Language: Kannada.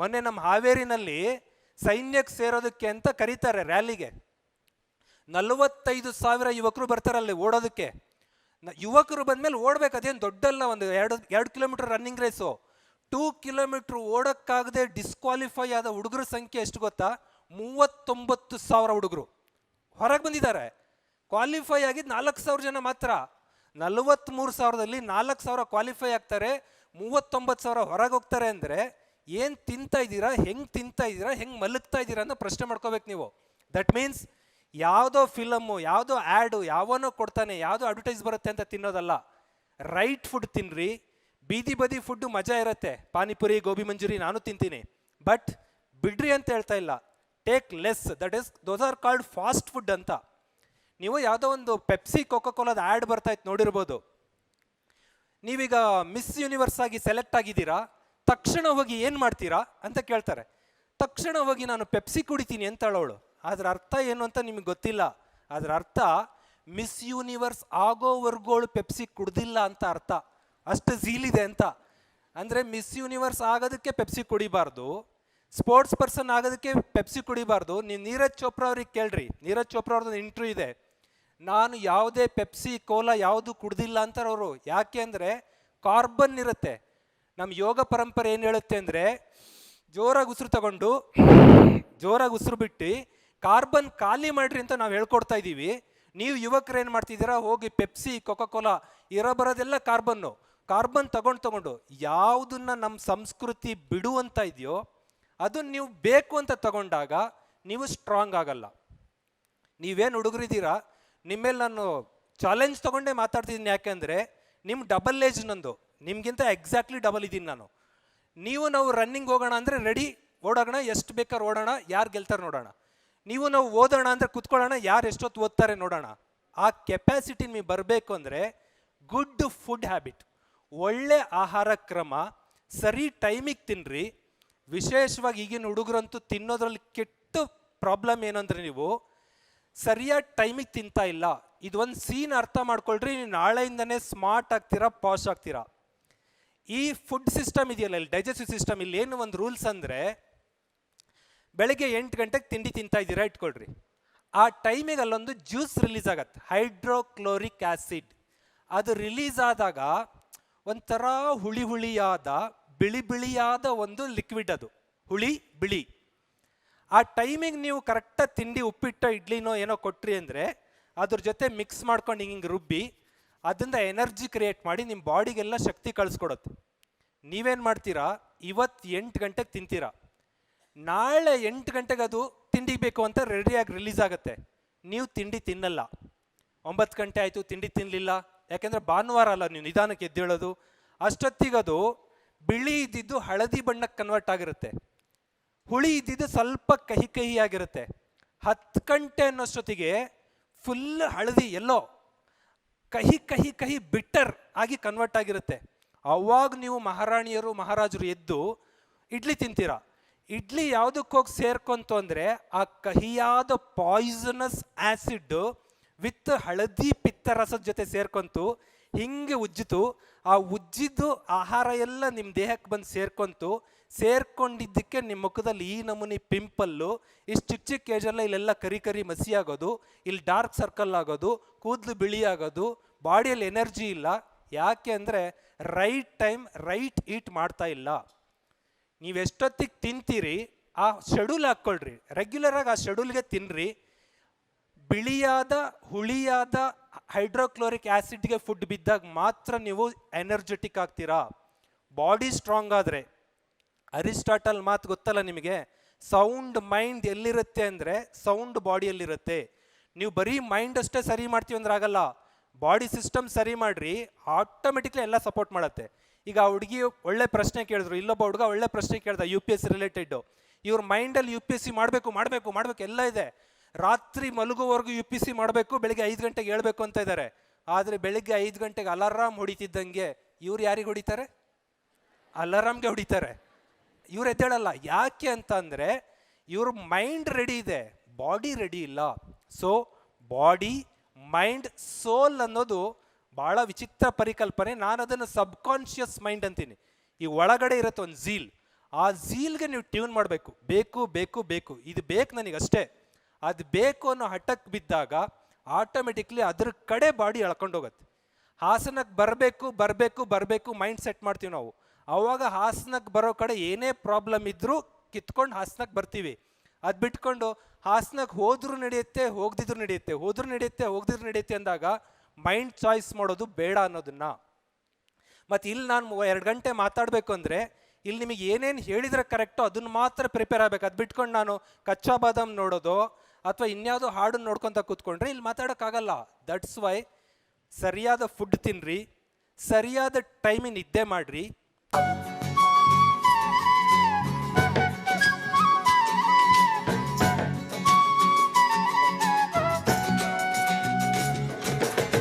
ಮೊನ್ನೆ ನಮ್ಮ ಹಾವೇರಿನಲ್ಲಿ ಸೈನ್ಯಕ್ಕೆ ಸೇರೋದಕ್ಕೆ ಅಂತ ಕರೀತಾರೆ ರ್ಯಾಲಿಗೆ. ನಲವತ್ತೈದು ಸಾವಿರ ಯುವಕರು ಬರ್ತಾರಲ್ಲಿ ಓಡೋದಕ್ಕೆ. ಯುವಕರು ಬಂದಮೇಲೆ ಓಡಬೇಕು, ಅದೇನು ದೊಡ್ಡಲ್ಲ, ಒಂದು ಎರಡು ಎರಡು kilometre running race two kilometre ಓಡೋಕ್ಕಾಗದೆ disqualify ಆದ ಹುಡುಗರ ಸಂಖ್ಯೆ ಎಷ್ಟು ಗೊತ್ತಾ? ಮೂವತ್ತೊಂಬತ್ತು ಸಾವಿರ ಹುಡುಗರು. ಹೊರಗೆ ಬಂದಿದ್ದಾರೆ. ಕ್ವಾಲಿಫೈ ಆಗಿದ್ದು ನಾಲ್ಕು ಸಾವಿರ ಜನ ಮಾತ್ರ. ನಲವತ್ತ್ಮೂರು ಸಾವಿರದಲ್ಲಿ ನಾಲ್ಕು ಸಾವಿರ ಕ್ವಾಲಿಫೈ ಆಗ್ತಾರೆ. ಮೂವತ್ತೊಂಬತ್ತು ಸಾವಿರ ಹೊರಗೆ ಹೋಗ್ತಾರೆ ಅಂದರೆ ಏನು ತಿಂತಾ ಇದ್ದೀರಾ? ಹೆಂಗೆ ತಿಂತಾ ಇದ್ದೀರಾ? ಹೆಂಗೆ ಮಲಗ್ತಾ ಇದ್ದೀರಾ ಅಂತ ಪ್ರಶ್ನೆ ಮಾಡ್ಕೋಬೇಕು ನೀವು. ದಟ್ ಮೀನ್ಸ್ ಯಾವುದೋ ಫಿಲಮ್ಮು ಯಾವುದೋ ಆ್ಯಡು ಯಾವನೋ ಕೊಡ್ತಾನೆ, ಯಾವುದೋ ಅಡ್ವರ್ಟೈಸ್ ಬರುತ್ತೆ ಅಂತ ತಿನ್ನೋದಲ್ಲ. ರೈಟ್ ಫುಡ್ ತಿನ್ನಿರಿ ಬೀದಿ ಬದಿ ಫುಡ್ಡು ಮಜಾ ಇರುತ್ತೆ. ಪಾನಿಪುರಿ, ಗೋಬಿ ಮಂಜೂರಿ ನಾನು ತಿಂತೀನಿ. ಬಟ್ ಬಿಡ್ರಿ ಅಂತ ಹೇಳ್ತಾ ಇಲ್ಲ. Take less that is those are called fast food ಅಂತ. ನೀವು ಯಾವುದೋ ಒಂದು ಪೆಪ್ಸಿ ಕೋಕೋ ಕೋಲಾದ ಆ್ಯಡ್ ಬರ್ತಾ ಇತ್ತು, ನೋಡಿರ್ಬೋದು. ನೀವೀಗ ಮಿಸ್ ಯೂನಿವರ್ಸ್ ಆಗಿ ಸೆಲೆಕ್ಟ್ ಆಗಿದ್ದೀರಾ? ತಕ್ಷಣ ಹೋಗಿ ಏನು ಮಾಡ್ತೀರಾ ಅಂತ ಕೇಳ್ತಾರೆ. ತಕ್ಷಣ ಹೋಗಿ ನಾನು ಪೆಪ್ಸಿ ಕುಡಿತೀನಿ ಅಂತ ಹೇಳೋಳು. ಅದ್ರ ಅರ್ಥ ಏನು ಅಂತ ನಿಮಗೆ ಗೊತ್ತಿಲ್ಲ. ಅದರ ಅರ್ಥ ಮಿಸ್ ಯೂನಿವರ್ಸ್ ಆಗೋವರೆಗೋಳು ಪೆಪ್ಸಿ ಕುಡ್ದಿಲ್ಲ ಅಂತ ಅರ್ಥ. ಅಷ್ಟು ಝೀಲಿದೆ ಅಂತ. ಅಂದರೆ ಮಿಸ್ ಯೂನಿವರ್ಸ್ ಆಗೋದಕ್ಕೆ ಪೆಪ್ಸಿ ಕುಡಿಬಾರ್ದು. ಸ್ಪೋರ್ಟ್ಸ್ ಪರ್ಸನ್ ಆಗೋದಕ್ಕೆ ಪೆಪ್ಸಿ ಕುಡಿಬಾರ್ದು. ನೀವು ನೀರಜ್ ಚೋಪ್ರಾ ಅವ್ರಿಗೆ ಕೇಳ್ರಿ. ನೀರಜ್ ಚೋಪ್ರಾ ಅವ್ರದ್ದು ಇಂಟ್ರ್ಯೂ ಇದೆ. ನಾನು ಯಾವುದೇ ಪೆಪ್ಸಿ ಕೋಲಾ ಯಾವುದು ಕುಡ್ದಿಲ್ಲ ಅಂತಾರೆ ಅವರು ಯಾಕೆ ಅಂದರೆ ಕಾರ್ಬನ್ ಇರುತ್ತೆ. ನಮ್ಮ ಯೋಗ ಪರಂಪರೆ ಏನು ಹೇಳುತ್ತೆ ಅಂದರೆ ಜೋರಾಗಿ ಉಸಿರು ತಗೊಂಡು, ಜೋರಾಗಿ ಉಸಿರು ಬಿಟ್ಟು, ಕಾರ್ಬನ್ ಖಾಲಿ ಮಾಡ್ರಿ ಅಂತ ನಾವು ಹೇಳ್ಕೊಡ್ತಾ ಇದ್ದೀವಿ ನೀವು ಯುವಕರು ಏನು ಮಾಡ್ತಿದ್ದೀರಾ? ಹೋಗಿ ಪೆಪ್ಸಿ, ಕೊಕೊಕೋಲಾ ಇರೋ ಬರೋದೆಲ್ಲ ಕಾರ್ಬನ್ನು. ಕಾರ್ಬನ್ ತಗೊಂಡು ತಗೊಂಡು, ಯಾವುದನ್ನ ನಮ್ಮ ಸಂಸ್ಕೃತಿ ಬಿಡುವಂತ ಇದೆಯೋ ಅದನ್ನ ನೀವು ಬೇಕು ಅಂತ ತಗೊಂಡಾಗ ನೀವು ಸ್ಟ್ರಾಂಗ್ ಆಗಲ್ಲ. ನೀವೇನು ಹುಡುಗರಿದ್ದೀರಾ? ನಿಮ್ಮೇಲೆ ನಾನು ಚಾಲೆಂಜ್ ತಗೊಂಡೇ ಮಾತಾಡ್ತಿದ್ದೀನಿ ಯಾಕೆಂದರೆ ನಿಮ್ಮ ಡಬಲ್ ಏಜ್ ನಂದು. ನಿಮಗಿಂತ ಎಕ್ಸಾಕ್ಟ್ಲಿ ಡಬಲ್ ಇದ್ದೀನಿ ನಾನು. ನೀವು ನಾವು ರನ್ನಿಂಗ್ ಹೋಗೋಣ ಅಂದರೆ ರೆಡಿ ಓಡೋಣ ಎಷ್ಟು ಬೇಕಾದ್ರೆ ಓಡೋಣ, ಯಾರು ಗೆಲ್ತಾರೆ ನೋಡೋಣ. ನೀವು ನಾವು ಓದೋಣ ಅಂದರೆ ಕುತ್ಕೊಳ್ಳೋಣ, ಯಾರು ಎಷ್ಟೊತ್ತು ಓದ್ತಾರೆ ನೋಡೋಣ. ಆ ಕೆಪ್ಯಾಸಿಟಿ ನಿಮಗೆ ಬರಬೇಕು ಅಂದರೆ ಗುಡ್ ಫುಡ್ ಹ್ಯಾಬಿಟ್ ಒಳ್ಳೆ ಆಹಾರ ಕ್ರಮ, ಸರಿ ಟೈಮಿಗೆ ತಿನ್ನಿರಿ ವಿಶೇಷವಾಗಿ ಈಗಿನ ಹುಡುಗರಂತೂ ತಿನ್ನೋದ್ರಲ್ಲಿ ಕೆಟ್ಟ ಪ್ರಾಬ್ಲಮ್ ಏನಂದರೆ ನೀವು ಸರಿಯಾದ ಟೈಮಿಗೆ ತಿಂತಾ ಇಲ್ಲ. ಒಂದು ಸೀನ್ ಅರ್ಥ ಮಾಡ್ಕೊಳ್ರಿ ನೀವು ನಾಳೆಯಿಂದನೇ ಸ್ಮಾರ್ಟ್ ಆಗ್ತೀರಾ ಪಾಶ್ ಆಗ್ತೀರಾ? ಈ ಫುಡ್ ಸಿಸ್ಟಮ್ ಇದೆಯಲ್ಲ, ಇಲ್ಲಿ ಡೈಜೆಸ್ಟಿವ್ ಸಿಸ್ಟಮ್ ಇಲ್ಲಿ ಏನು ಒಂದು ರೂಲ್ಸ್ ಅಂದರೆ, ಬೆಳಗ್ಗೆ ಎಂಟು ಗಂಟೆಗೆ ತಿಂಡಿ ತಿಂತಾ ಇದ್ದೀರಾ ಇಟ್ಕೊಳ್ರಿ. ಆ ಟೈಮಿಗೆ ಅಲ್ಲೊಂದು ಜ್ಯೂಸ್ ರಿಲೀಸ್ ಆಗತ್ತೆ ಹೈಡ್ರೋಕ್ಲೋರಿಕ್ ಆ್ಯಸಿಡ್ ಅದು ರಿಲೀಸ್ ಆದಾಗ ಒಂಥರ ಹುಳಿ ಹುಳಿಯಾದ, ಬಿಳಿ ಬಿಳಿಯಾದ ಒಂದು ಲಿಕ್ವಿಡ್ ಅದು, ಹುಳಿ ಬಿಳಿ. ಆ ಟೈಮಿಗೆ ನೀವು ಕರೆಕ್ಟಾಗಿ ತಿಂಡಿ ಉಪ್ಪಿಟ್ಟ ಇಡ್ಲಿನೋ ಏನೋ ಕೊಟ್ರಿ ಅಂದರೆ, ಅದ್ರ ಜೊತೆ ಮಿಕ್ಸ್ ಮಾಡ್ಕೊಂಡು ಹಿಂಗೆ ರುಬ್ಬಿ ಅದರಿಂದ ಎನರ್ಜಿ ಕ್ರಿಯೇಟ್ ಮಾಡಿ ನಿಮ್ಮ ಬಾಡಿಗೆಲ್ಲ ಶಕ್ತಿ ಕಳಿಸ್ಕೊಡುತ್ತೆ. ನೀವೇನು ಮಾಡ್ತೀರಾ? ಇವತ್ತು ಎಂಟು ಗಂಟೆಗೆ ತಿಂತೀರಾ. ನಾಳೆ ಎಂಟು ಗಂಟೆಗೆ ಅದು ತಿಂಡಿ ಬೇಕು ಅಂತ ರೆಡಿಯಾಗಿ ರಿಲೀಸ್ ಆಗುತ್ತೆ. ನೀವು ತಿಂಡಿ ತಿನ್ನಲ್ಲ. ಒಂಬತ್ತು ಗಂಟೆ ಆಯಿತು, ತಿಂಡಿ ತಿನ್ನಲಿಲ್ಲ ಯಾಕೆಂದರೆ ಭಾನುವಾರ ಅಲ್ಲ ನೀವು ನಿಧಾನಕ್ಕೆ ಎದ್ದೇಳೋದು ಅಷ್ಟೊತ್ತಿಗದು ಬಿಳಿ ಇದ್ದಿದ್ದು ಹಳದಿ ಬಣ್ಣಕ್ಕೆ ಕನ್ವರ್ಟ್ ಆಗಿರುತ್ತೆ. ಹುಳಿ ಇದ್ದಿದ್ದು ಸ್ವಲ್ಪ ಕಹಿ ಕಹಿಯಾಗಿರುತ್ತೆ. ಹತ್ತು ಗಂಟೆ ಅನ್ನೋಷ್ಟೊತ್ತಿಗೆ ಫುಲ್ ಹಳದಿ ಎಲ್ಲೋ ಕಹಿ ಕಹಿ ಕಹಿ ಬಿಟ್ಟರ್ ಆಗಿ ಕನ್ವರ್ಟ್ ಆಗಿರುತ್ತೆ. ಅವಾಗ ನೀವು ಮಹಾರಾಣಿಯರು, ಮಹಾರಾಜರು ಎದ್ದು ಇಡ್ಲಿ ತಿಂತೀರಾ? ಇಡ್ಲಿ ಯಾವುದಕ್ಕೆ ಹೋಗಿ ಸೇರ್ಕೊಂತು ಅಂದರೆ ಆ ಕಹಿಯಾದ ಪಾಯ್ಸನಸ್ ಆ್ಯಸಿಡ್ ವಿತ್ ಹಳದಿ ಪಿತ್ತರಸದ ಜೊತೆ ಸೇರ್ಕೊಂತು ಹಿಂಗೆ ಉಜ್ಜಿತು, ಆ ಉಜ್ಜಿದ್ದು ಆಹಾರ ಎಲ್ಲ ನಿಮ್ಮ ದೇಹಕ್ಕೆ ಬಂದು ಸೇರ್ಕೊಂತು. ಸೇರ್ಕೊಂಡಿದ್ದಕ್ಕೆ ನಿಮ್ಮ ಮುಖದಲ್ಲಿ ಈ ನಮೂನಿ ಪಿಂಪಲ್ಲು, ಇಷ್ಟು ಚಿಕ್ಕ ಚಿಕ್ಕ ಏಜಲ್ಲ ಇಲ್ಲೆಲ್ಲ ಕರಿ ಕರಿ ಮಸಿ ಆಗೋದು ಇಲ್ಲಿ ಡಾರ್ಕ್ ಸರ್ಕಲ್ ಆಗೋದು, ಕೂದಲು ಬಿಳಿ ಆಗೋದು ಬಾಡಿಯಲ್ಲಿ ಎನರ್ಜಿ ಇಲ್ಲ. ಯಾಕೆ ಅಂದರೆ ರೈಟ್ ಟೈಮ್ ರೈಟ್ ಈಟ್ ಮಾಡ್ತಾ ಇಲ್ಲ. ನೀವು ಎಷ್ಟೊತ್ತಿಗೆ ತಿಂತೀರಿ, ಆ ಶೆಡ್ಯೂಲ್ ಹಾಕ್ಕೊಳ್ರಿ. ರೆಗ್ಯುಲರಾಗಿ ಆ ಶೆಡ್ಯೂಲ್ಗೆ ತಿನ್ನಿರಿ ಬಿಳಿಯಾದ, ಹುಳಿಯಾದ ಹೈಡ್ರೋಕ್ಲೋರಿಕ್ ಆ್ಯಸಿಡ್ಗೆ ಫುಡ್ ಬಿದ್ದಾಗ ಮಾತ್ರ ನೀವು ಎನರ್ಜೆಟಿಕ್ ಆಗ್ತೀರಾ? ಬಾಡಿ ಸ್ಟ್ರಾಂಗ್ ಆದರೆ. ಅರಿಸ್ಟಾಟಲ್ ಮಾತು ಗೊತ್ತಲ್ಲ ನಿಮಗೆ? ಸೌಂಡ್ ಮೈಂಡ್ ಎಲ್ಲಿರುತ್ತೆ ಅಂದರೆ ಸೌಂಡ್ ಬಾಡಿಯಲ್ಲಿರುತ್ತೆ. ನೀವು ಬರೀ ಮೈಂಡ್ ಅಷ್ಟೇ ಸರಿ ಮಾಡ್ತೀವಿ ಅಂದ್ರೆ ಆಗಲ್ಲ. ಬಾಡಿ ಸಿಸ್ಟಮ್ ಸರಿ ಮಾಡ್ರಿ, ಆಟೋಮೆಟಿಕ್ಲಿ ಎಲ್ಲ ಸಪೋರ್ಟ್ ಮಾಡುತ್ತೆ. ಈಗ ಆ ಹುಡುಗಿ ಒಳ್ಳೆ ಪ್ರಶ್ನೆ ಕೇಳಿದ್ರು, ಇಲ್ಲೊಬ್ಬ ಹುಡುಗ ಒಳ್ಳೆ ಪ್ರಶ್ನೆ ಕೇಳ್ದ, ಯು ಪಿ ಎಸ್ ರಿಲೇಟೆಡ್ ಇವ್ರ ಮೈಂಡಲ್ಲಿ ಯು ಪಿ ಎಸ್ ಸಿ ಮಾಡಬೇಕು ಮಾಡಬೇಕು ಮಾಡಬೇಕು, ಎಲ್ಲ ಇದೆ. ರಾತ್ರಿ ಮಲಗುವವರೆಗೂ ಯು ಪಿ ಸಿ ಮಾಡಬೇಕು, ಬೆಳಿಗ್ಗೆ ಐದು ಗಂಟೆಗೆ ಹೇಳಬೇಕು ಅಂತ ಇದ್ದಾರೆ ಆದರೆ ಬೆಳಿಗ್ಗೆ ಐದು ಗಂಟೆಗೆ ಅಲಾರಾಮ್ ಹೊಡಿತಿದ್ದಂಗೆ ಇವ್ರು ಯಾರಿಗೆ ಹೊಡಿತಾರೆ? ಅಲಾರಾಮ್ಗೆ ಹೊಡಿತಾರೆ. ಇವ್ರು ಎದ್ದೇಳಲ್ಲ. ಯಾಕೆ ಅಂತ ಅಂದರೆ ಇವ್ರ ಮೈಂಡ್ ರೆಡಿ ಇದೆ. ಬಾಡಿ ರೆಡಿ ಇಲ್ಲ. ಸೊ ಬಾಡಿ ಮೈಂಡ್ ಸೋಲ್ ಅನ್ನೋದು ಭಾಳ ವಿಚಿತ್ರ ಪರಿಕಲ್ಪನೆ. ನಾನು ಅದನ್ನು ಸಬ್ಕಾನ್ಷಿಯಸ್ ಮೈಂಡ್ ಅಂತೀನಿ. ಈ ಒಳಗಡೆ ಇರುತ್ತೆ ಒಂದು ಝೀಲ್ ಆ ಝೀಲ್ಗೆ ನೀವು ಟ್ಯೂನ್ ಮಾಡಬೇಕು. ಬೇಕು ಬೇಕು ಬೇಕು. ಇದು ಬೇಕು ನನಗೆ ಅಷ್ಟೇ ಅದು ಬೇಕು ಅನ್ನೋ ಹಠಕ್ಕೆ ಬಿದ್ದಾಗ ಆಟೋಮೆಟಿಕ್ಲಿ ಅದ್ರ ಕಡೆ ಬಾಡಿ ಎಳ್ಕೊಂಡೋಗತ್ತೆ ಹಾಸನಕ್ಕೆ ಬರಬೇಕು ಬರಬೇಕು ಬರಬೇಕು ಮೈಂಡ್ ಸೆಟ್ ಮಾಡ್ತೀವಿ ನಾವು. ಅವಾಗ ಹಾಸನಕ್ಕೆ ಬರೋ ಕಡೆ ಏನೇ ಪ್ರಾಬ್ಲಮ್ ಇದ್ದರೂ ಕಿತ್ಕೊಂಡು ಹಾಸನಕ್ಕೆ ಬರ್ತೀವಿ. ಅದು ಬಿಟ್ಕೊಂಡು ಹಾಸನಕ್ಕೆ ಹೋದ್ರೂ ನಡೆಯುತ್ತೆ, ಹೋಗ್ದಿದ್ರು ನಡೆಯುತ್ತೆ, ಹೋದ್ರೂ ನಡೆಯುತ್ತೆ, ಹೋಗ್ದಿದ್ರು ನಡೆಯುತ್ತೆ ಅಂದಾಗ ಮೈಂಡ್ ಚಾಯ್ಸ್ ಮಾಡೋದು ಬೇಡ ಅನ್ನೋದನ್ನು. ಮತ್ತು ಇಲ್ಲಿ ನಾನು ಎರಡು ಗಂಟೆ ಮಾತಾಡಬೇಕು ಅಂದರೆ ಇಲ್ಲಿ ನಿಮಗೆ ಏನೇನು ಹೇಳಿದರೆ ಕರೆಕ್ಟೋ ಅದನ್ನು ಮಾತ್ರ ಪ್ರಿಪೇರ್ ಆಗಬೇಕು. ಅದು ಬಿಟ್ಕೊಂಡು ನಾನು ಕಚ್ಚಾ ಬಾದಾಮ್ ನೋಡೋದು ಅಥವಾ ಇನ್ಯಾವುದೋ ಹಾಡನ್ನು ನೋಡ್ಕೊತ ಕೂತ್ಕೊಂಡ್ರೆ ಇಲ್ಲಿ ಮಾತಾಡೋಕ್ಕಾಗಲ್ಲ. ದಟ್ಸ್ ವೈ ಸರಿಯಾದ ಫುಡ್ ತಿನ್ನಿರಿ ಸರಿಯಾದ ಟೈಮಿಗೆ ನಿದ್ದೆ ಮಾಡಿರಿ.